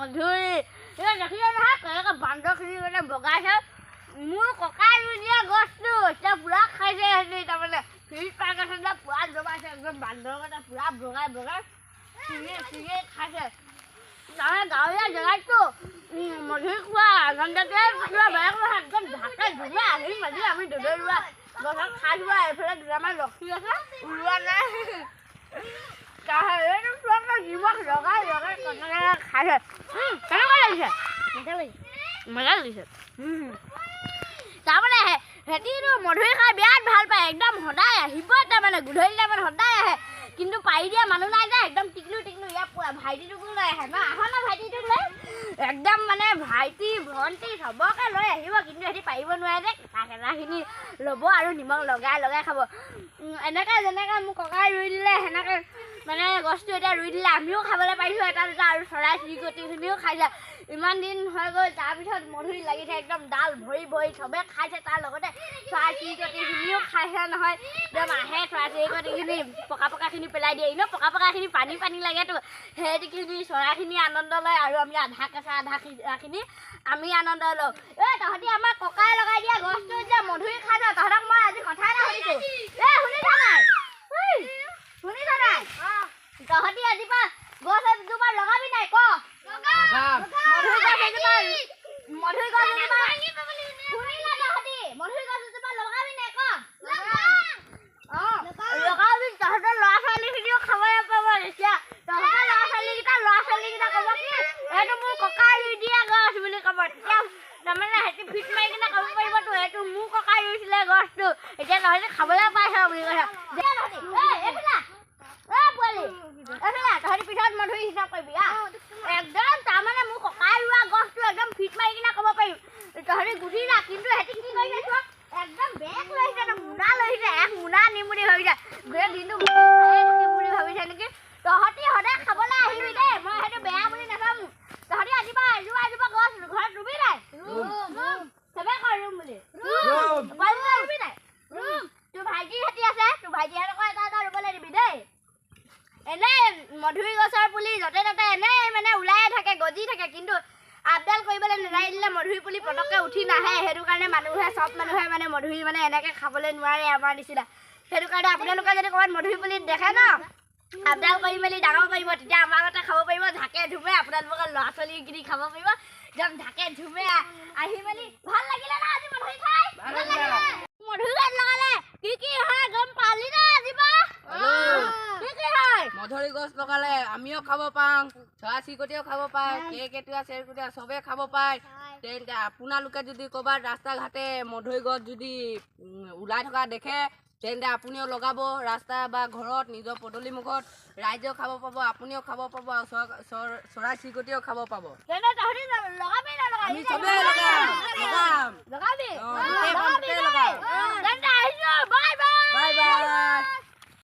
মধুৰি এতিয়া দেখিলে নহয় কেনেকৈ বান্দৰখিনি মানে বগাইছে মোৰ ককাই ৰুই দিয়া গছটো এতিয়া পূৰা খাইছে সিহঁতি তাৰমানে ফ্ৰিজ পাই গৈছে যে, পূৰা জমাইছে, একদম বান্দৰকেইটা পূৰা বগাই বগাই। ছিঙি ছিঙি, খাইছে। তাৰমানে গাঁৱলীয়া জেগাততো মধুৰি খোৱা আনন্দটোৱে কিবা বেলেগ নহয় একদম ঢাকে ধুমে আহি মাজি আমি দৌৰি ৰোৱা গছত খাই যোৱা এইফালে দুটামান ৰখি আছে, ওলোৱা নাই। তাৰমানে সিহঁতিতো মধুৰি খাই বিৰাট ভাল পায় একদম সদায় আহিব তাৰমানে গধূলি টাইমত সদায় আহে কিন্তু পাৰি দিয়া মানুহ নাই যে একদম টিকলু টিকলু ইয়াৰ পুৰা ভাইটিটোকো লৈ আহে ন আহ ন ভাইটিটোক লৈ একদম মানে ভাইটি ভণ্টি চবকে লৈ আহিব কিন্তু সিহঁতি পাৰিব নোৱাৰে যে কেঁচা কেঁচাখিনি ল'ব আৰু নিমখ লগাই লগাই খাব এনেকৈ যেনেকৈ মোক ককাই ৰুই দিলে সেনেকৈ মানে গছটো এতিয়া ৰুই দিলে আমিও খাবলৈ পাৰিছোঁ এটা দুটা আৰু চৰাই চিৰিকটিখিনিও খাইছে ইমান দিন হৈ গ'ল তাৰপিছত মধুৰি লাগিছে একদম ডাল ভৰি ভৰি চবে খাইছে তাৰ লগতে চৰাই চিৰিকটিখিনিও খাইছে নহয়। একদম আহে চৰাই চিৰিকটিখিনি পকা পকাখিনি পেলাই দিয়ে। এনেও পকা পকাখিনি পানী পানী লাগেতো। সেইখিনি চৰাইখিনি আনন্দ লয় আৰু আমি আধা কেঁচা আধা খিনি আমি আনন্দ লওঁ। এই তহঁতি আমাৰ ককাই লগাই দিয়া গছটো যে মধুৰি খাইছ তহঁতক মই তাৰমানে ফিট মাৰি কিনে ক'ব পাৰিবতো এইটো মোৰ ককাই ৰুইছিলে গছটো। এতিয়া তহঁতি খাবলৈ পাইছ বুলি কৈছে। তহঁতি পিছত মধুৰি হিচাপ কৰিবি একদম, তাৰমানে মোৰ ককাই ৰোৱা গছটো একদম ফিট মাৰি কিনে ক'ব পাৰিম। তহঁতি গুচি যা কিন্তু সিহঁতি কি কৰিছে, একদম বেগ লৈ আহিছে একদম মোনা লৈ আহিছে এক মোনা নিম বুলি ভাবিছে গোটেই দিনটো মধুৰি গছৰ পুলি য'তে ত'তে এনেই মানে ওলাই থাকে গজি থাকে। কিন্তু আপডাল কৰিবলৈ নেজানি দিলে মধুৰি পুলি পটককৈ উঠি নাহে। সেইটো কাৰণে মানুহে চব মানুহে মানে মধুৰি মানে এনেকৈ খাবলৈ নোৱাৰে আমাৰ নিচিনা। সেইটো কাৰণে আপোনালোকে যদি ক'ৰবাত মধুৰি পুলি দেখে ন আপডাল কৰি মেলি ডাঙৰ কৰিব তেতিয়া আমাৰ আগতে খাব পাৰিব। ঢাকে ধুমে আপোনালোকৰ ল'ৰা ছোৱালীখিনি খাব পাৰিব। একদম ঢাকে ধুমে আহি মেলি। ভাল লাগিলে না আজি মধুৰি খাই। মধুৰি গছ লগালে। কি কি হয় গম পালি না আজিবা কি কি হয় মধুৰি গছ লগালে আমিও খাব পাওঁ চৰাই চিৰিকটিও খাব পায় কেৰ্কেটুৱা চেৰকুটীয়া চবেই খাব পায়। তেন্তে আপোনালোকে যদি ক'ৰবাত ৰাস্তা ঘাটে মধুৰি গছ যদি ওলাই থকা দেখে তেন্তে আপুনিও লগাব ৰাস্তা বা ঘৰত নিজৰ পদূলি মুখত ৰাইজেও খাব পাব আপুনিও খাব পাব আৰু চৰ- চৰ- চৰাই চিৰিকটিও খাব পাব। আমি চবেই লগাম।